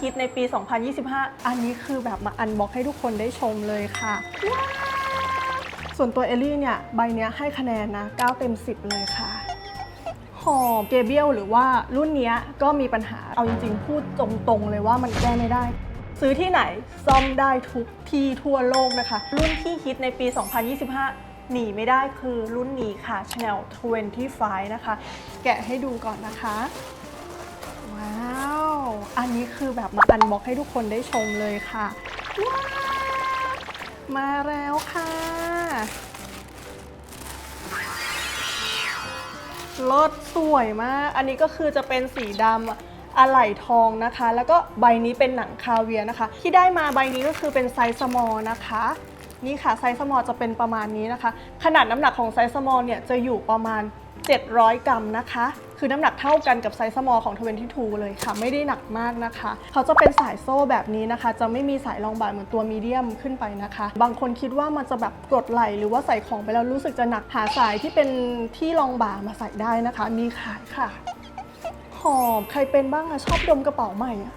ฮิตในปี 2025 อันนี้คือแบบมาอันบ็อกให้ทุกคนได้ชมเลยค่ะ ส่วนตัวเอลลี่เนี่ย ใบเนี้ยให้คะแนนนะ 9 เต็ม 10 เลยค่ะหอมเกเบียลหรือว่ารุ่นเนี้ยก็มีปัญหาเอาจริงๆ พูดตรงๆเลยว่ามันแก้ไม่ได้ ซื้อที่ไหนซ่อมได้ทุกที่ทั่วโลกนะคะ รุ่นที่ฮิตในปี 2025หนีไม่ได้คือรุ่นนี้ค่ะ Chanel 25 นะคะ แกะให้ดูก่อนนะคะ อันนี้คือแบบมาอันบ็อกให้ทุกคนได้ชมเลยค่ะว้ามาแล้วค่ะรถสวยมาก อันนี้ก็คือจะเป็นสีดำอะไหล่ทองนะคะ แล้วก็ใบนี้เป็นหนังคาเวียนะคะ ที่ได้มาใบนี้ก็คือเป็นไซส์สมอลนะคะ นี่ค่ะไซส์สมอลจะเป็นประมาณนี้นะคะ ขนาดน้ำหนักของไซส์สมอลเนี่ยจะอยู่ประมาณ 700 กรัมนะคะ คือน้ำหนักเท่ากันกับไซส์สมอลของ 22 เลยค่ะ ไม่ได้หนักมากนะคะ เขาจะเป็นสายโซ่แบบนี้นะคะ จะไม่มีสายรองบ่าเหมือนตัวมีเดียมขึ้นไปนะคะ บางคนคิดว่ามันจะแบบกดไหลหรือว่าใส่ของไปแล้วรู้สึกจะหนักหาสายที่เป็นที่รองบ่ามาใส่ได้นะคะ มีขายค่ะหอมใครเป็นบ้างอะชอบดมกระเป๋าใหม่อะ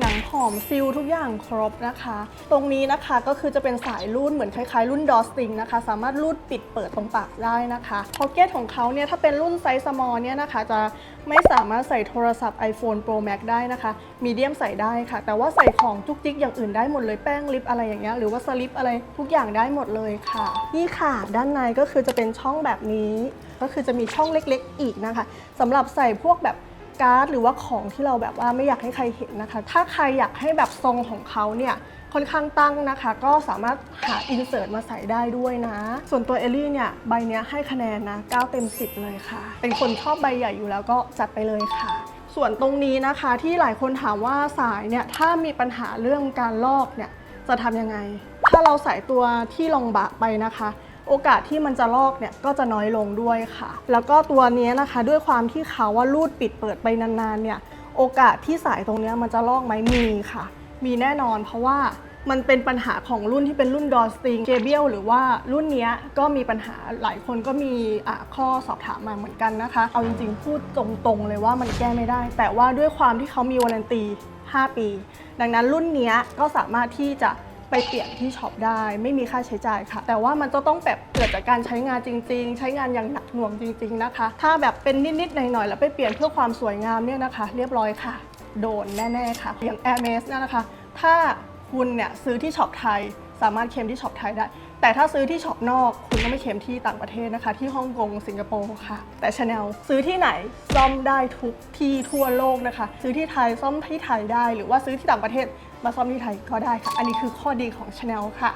หนังหอมซิลทุกอย่างครบนะคะ ตรงนี้นะคะก็คือจะเป็นสายรูดเหมือนคล้ายๆ รุ่นดอสติงนะคะ สามารถรูดปิดเปิดตรงปากได้นะคะพ็อกเก็ตของเขาเนี่ยถ้าเป็นรุ่นไซส์สมอลเนี่ยนะคะ จะไม่สามารถใส่โทรศัพท์ iPhone Pro Max ได้นะคะมีเดียมใส่ได้ค่ะ แต่ว่าใส่ของจุกจิกอย่างอื่นได้หมดเลยแป้งลิปอะไรอย่างเงี้ยหรือว่าสลิปอะไรทุกอย่างได้หมดเลยค่ะนี่ค่ะด้านในก็คือจะเป็นช่องแบบนี้ ก็คือจะมีช่องเล็กๆ อีกนะคะสำหรับใส่พวกแบบ การ์ดหรือว่าของที่เราแบบว่าไม่อยากให้ใครเห็นนะคะ ถ้าใครอยากให้แบบทรงของเขาเนี่ยค่อนข้างตั้งนะคะ ก็สามารถหาอินเสิร์ตมาใส่ได้ด้วยนะ ส่วนตัวเอลลี่เนี่ย ใบเนี้ยให้คะแนนนะ 9 เต็ม 10 เลยค่ะ เป็นคนชอบใบใหญ่อยู่แล้วก็จัดไปเลยค่ะ ส่วนตรงนี้นะคะที่หลายคนถามว่าสายเนี่ยถ้ามีปัญหาเรื่องการลอกเนี่ยจะทำยังไง ถ้าเราใส่ตัวที่รองบะไปนะคะ โอกาสที่มันจะลอกเนี่ยก็จะน้อยลงด้วยค่ะ แล้วก็ตัวนี้นะคะด้วยความที่เขาว่ารูดปิดเปิดไปนานๆเนี่ยโอกาสที่สายตรงนี้มันจะลอกไหมมีค่ะ มีแน่นอนเพราะว่ามันเป็นปัญหาของรุ่นที่เป็นรุ่นดอสติงเกเบียลหรือว่ารุ่นนี้ก็มีปัญหาหลายคนก็มีข้อสอบถามมาเหมือนกันนะคะ เอาจริงๆ พูดตรงๆเลยว่ามันแก้ไม่ได้ แต่ว่าด้วยความที่เขามีวารันตี 5 ปี ดังนั้นรุ่นนี้ก็สามารถที่จะ ไปเปลี่ยนที่ช็อปได้ ไม่มีค่าใช้จ่ายค่ะ แต่ว่ามันจะต้องแบบเกิดจากการใช้งานจริง ๆ ใช้งานอย่างหนักหน่วงจริง ๆนะคะ ถ้าแบบเป็นนิดๆหน่อยๆแล้วไปเปลี่ยนเพื่อความสวยงามเนี่ยนะคะ เรียบร้อยค่ะ โดนแน่ๆค่ะอย่าง Air m e s เนี่ยนะคะ ถ้าคุณเนี่ยซื้อที่ช็อปไทยสามารถเคลมที่ช็อปไทยได้ แต่ถ้าซื้อที่ช็อปนอก คุณต้องไม่เคลมที่ต่างประเทศนะคะ ที่ฮ่องกงสิงคโปร์ค่ะ แต่ Chanel ซื้อที่ไหนซ่อมได้ทุกที่ทั่วโลกนะคะ ซื้อที่ไทยซ่อมที่ไทยได้ หรือว่าซื้อที่ต่างประเทศ มาซ่อมที่ไทยก็ได้ค่ะ อันนี้คือข้อดีของ Chanel ค่ะ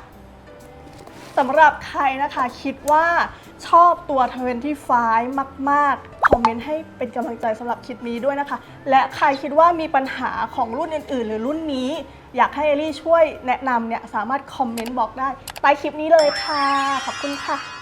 สำหรับใครนะคะคิดว่าชอบตัว25มาก ๆ คอมเมนต์ให้เป็นกำลังใจสำหรับคลิปนี้ด้วยนะคะ และใครคิดว่ามีปัญหาของรุ่นอื่น ๆ หรือรุ่นนี้ อยากให้เอลลี่ช่วยแนะนำเนี่ยสามารถคอมเมนต์บอกได้ใต้คลิปนี้เลยค่ะ ขอบคุณค่ะ